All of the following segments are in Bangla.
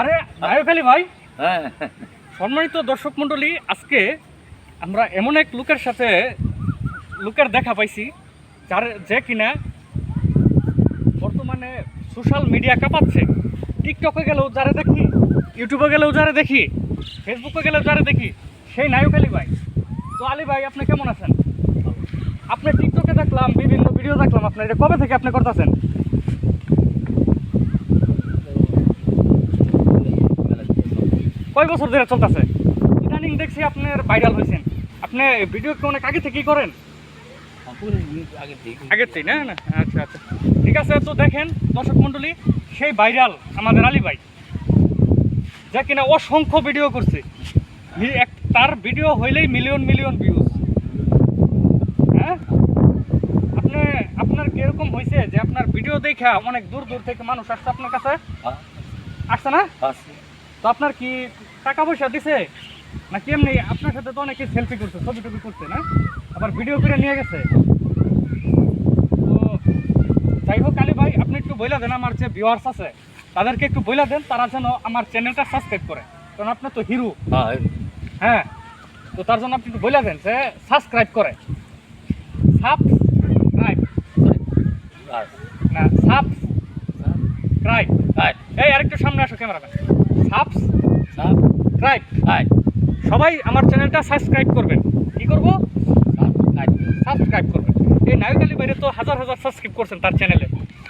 আরে আলী ভাই। হ্যাঁ। সম্মানিত দর্শক মণ্ডলী আজকে আমরা এমন এক লোকের সাথে লোকের দেখা পাইছি যার যে কিনা বর্তমানে সোশ্যাল মিডিয়া কাঁপাচ্ছে। টিকটকে গেলেও যারা দেখি ইউটিউবে গেলেও যারা দেখি ফেসবুকে গেলেও যারা দেখি সেই নায়ক আলী ভাই। তো আলী ভাই আপনি কেমন আছেন? আপনি টিকটকে দেখলাম বিভিন্ন ভিডিও দেখলাম আপনার এটা কবে থেকে আপনি করতেছেন? কয় বছর ধরে চলতেছে? ইদানিং দেখছি আপনার ভাইরাল হয়েছেন আপনি ভিডিও অনেক আগে থেকেই করেন? আগের থেকে না না আচ্ছা আচ্ছা। ঠিক আছে তো দেখেন দর্শক মণ্ডলী সেই ভাইরাল আমাদের আলী ভাই যা কিনা অসংখ্য ভিডিও করছে। এক- তার ভিডিও হইলেই মিলিয়ন মিলিয়ন ভিউজ হ্যাঁ? আপনি আপনার কীরকম হয়েছে যে আপনার ভিডিও দেখা অনেক দূর দূর থেকে মানুষ আসছে আপনার কাছে? আসছে না? তো আপনার কি টাকা পয়সা দিছে? না কি এমনি আপনার সাথে তো অনেকে সেলফি করছে ছবি টবি করছে না? আবার ভিডিও করে নিয়ে গেছে। তো যাই হোক আলী ভাই আপনি একটু বইলা দেন আমার যে ভিউয়ার্স আছে তাদেরকে একটু বইলা দেন তারা যেন আমার চ্যানেলটা সাবস্ক্রাইব করে। কারণ আপনি তো হিরো হ্যাঁ হ্যাঁ। তো তার জন্য আপনি একটু বইলা দেন যে সাবস্ক্রাইব করে। সাবস্ক্রাইব না সাবস্ক্রাইব এই আরেকটু সামনে আসো ক্যামেরাম্যান সাবস্ক্রাইব সবাই আমার চ্যানেলটা সাবস্ক্রাইব করবেন। কি করব? সাবস্ক্রাইব করবেন। এই নায়ক আলী বাইরে তো হাজার হাজার সাবস্ক্রাইব করছেন তার চ্যানেলে।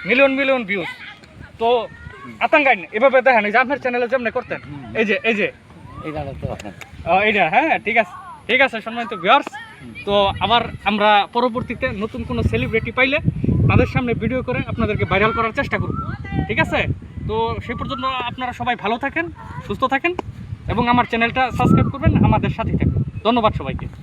মিলিয়ন মিলিয়ন ভিউজ তো আতঙ্কাই এভাবে দেখেন এই যে আপনার চ্যানেলে যেমনি করতেন। এই যে এই যে। এইটা এইটা হ্যাঁ ঠিক আছে। ঠিক আছে সম্মানিত ভিউয়ার্স তো আবার আমরা পরবর্তীতে নতুন কোনো সেলিব্রিটি পাইলে তাদের সামনে ভিডিও করে আপনাদেরকে ভাইরাল করার চেষ্টা করব। ঠিক আছে? তো সে পর্যন্ত আপনারা সবাই ভালো থাকেন, সুস্থ থাকেন এবং আমার চ্যানেলটা সাবস্ক্রাইব করবেন, আমাদের সাথে থাকবেন। ধন্যবাদ সবাইকে।